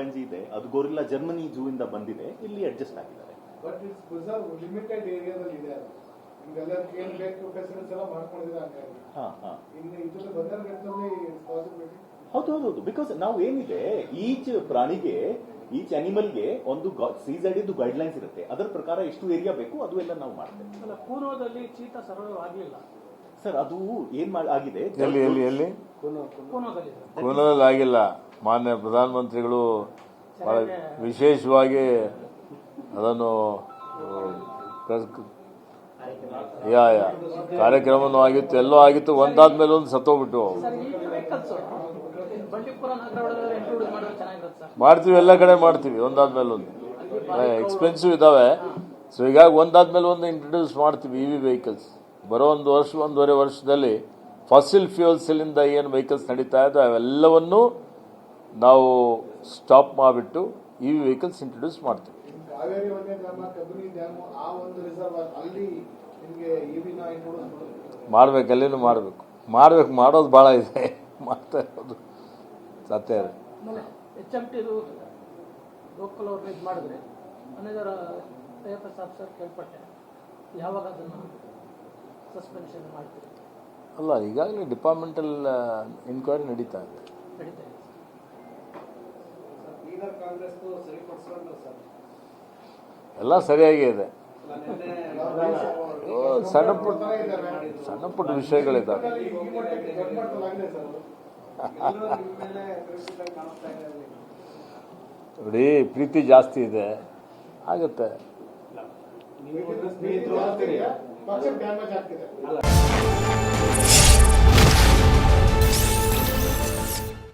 ಇದೆ. ಅದು gorilla Germany zoo ಇಂದ ಬಂದಿದೆ. ಇಲ್ಲಿ ಅಡ್ಜಸ್ಟ್ ಆಗಿದ್ದಾರೆ. ಬಟ್ ಇಟ್ಸ್ ಪ್ರಿಸರ್ವ್ ಲಿಮಿಟೆಡ್ ಏರಿಯಾದಲ್ಲಿ ಇದೆ ಅದು. ನಿಮ್ಗೆಲ್ಲ ಏನ್ ಬೇಕು ಫೆಸಿಲಿಟೀಸ್ ಎಲ್ಲ ಮಾಡ್ಕೊಂಡಿದ್ರೆ ಹಂಗಾಗಿ. ಹಾ ಹಾ. ಇನ್ನು ಇದ್ರಲ್ಲಿ ಬಂದರ್ಗಟ್ಟಲ್ಲಿ ಪಾಸಿಬಿಲಿಟಿ ಹೌದು ಹೌದು ಹೌದು. ಬಿಕಾಸ್ ನಾವು ಏನಿದೆ ಈಚ್ ಪ್ರಾಣಿಗೆ ಈಚ್ ಅನಿಮಲ್ಗೆ ಒಂದು ಸೀಸೈಡ್ ಇದ್ದು ಗೈಡ್ ಲೈನ್ಸ್ ಇರುತ್ತೆ. ಅದರ ಪ್ರಕಾರ ಎಷ್ಟು ಏರಿಯಾ ಬೇಕು ಅದು ಎಲ್ಲ ನಾವು ಮಾಡ್ತೇವೆ. ಅಲ್ಲ ಚೀತ ಚೀತಾ ಸರ್ವೈವ್ ಸರ್ ಅದು ಏನ್ ಮಾಡ್- ಆಗಿದೆ? ಎಲ್ಲಿ ಎಲ್ಲಿ ಎಲ್ಲಿ? ಕೂನೋದಲ್ಲಿ ಕೂನದಲ್ಲಿ ಆಗಿಲ್ಲ. ಮಾನ್ಯ ಪ್ರಧಾನಮಂತ್ರಿಗಳು ಬಹಳ ವಿಶೇಷವಾಗಿ ಅದನ್ನು ಯಾ ಯಾ ಕಾರ್ಯಕ್ರಮನೂ ಆಗಿತ್ತು ಎಲ್ಲೋ ಆಗಿತ್ತು ಒಂದಾದ್ಮೇಲೆ ಒಂದು ಸತ್ತೋಗ್ಬಿಟ್ಟು ಮಾಡ್ತೀವಿ ಎಲ್ಲ ಕಡೆ ಮಾಡ್ತೀವಿ ಒಂದಾದ್ಮೇಲೆ ಒಂದು. ಎಕ್ಸ್ಪೆನ್ಸಿವ್ ಇದಾವೆ. ಸೊ ಹೀಗಾಗಿ ಒಂದಾದ್ಮೇಲೆ ಒಂದು ಇಂಟ್ರೊಡ್ಯೂಸ್ ಮಾಡ್ತೀವಿ ಇ ವಿ ವೆಹಿಕಲ್ಸ್ ಬರೋ ಒಂದು ವರ್ಷ ಒಂದೂವರೆ ವರ್ಷದಲ್ಲಿ ಫಾಸಿಲ್ ಫ್ಯೂಲ್ಸಿಲಿಂದ ಏನು ವೆಹಿಕಲ್ಸ್ ನಡೀತಾ ಇದೆ ಅವೆಲ್ಲವನ್ನೂ ನಾವು ಸ್ಟಾಪ್ ಮಾಡಿಬಿಟ್ಟು ಇ ವಿ ವೆಹಿಕಲ್ಸ್ ಇಂಟ್ರೊಡ್ಯೂಸ್ ಮಾಡ್ತೀವಿ ಮಾಡ್ಬೇಕು ಅಲ್ಲಿನೂ ಮಾಡಬೇಕು. ಮಾಡ್ಬೇಕು ಮಾಡೋದು ಭಾಳ ಇದೆ. ಮಾಡ್ತಾ ಇರೋದು ಸತ್ಯ ಅಲ್ಲ ಈಗಾಗಲೇ ಡಿಪಾರ್ಟ್ಮೆಂಟಲ್ ಇನ್ಕ್ವೈರಿ ನಡೀತಾ ಇದೆ ನಡೀತಾ ಇದೆ ಬೀದರ್ ಕಾಂಗ್ರೆಸ್ ಸರಿಪಡಿಸ್ಕೊಂಡು ಸರ್ ಎಲ್ಲ ಸರಿಯಾಗಿ ಇದೆ. ಓ, ಸಣ್ಣ ಪುಟ್ಟ ಸಣ್ಣ ಪುಟ್ಟ ವಿಷಯಗಳಿದ್ದಾವೆ. ನೋಡಿ ಪ್ರೀತಿ ಜಾಸ್ತಿ ಇದೆ. ಆಗುತ್ತೆ. ಸ್ನೇಹಿತರು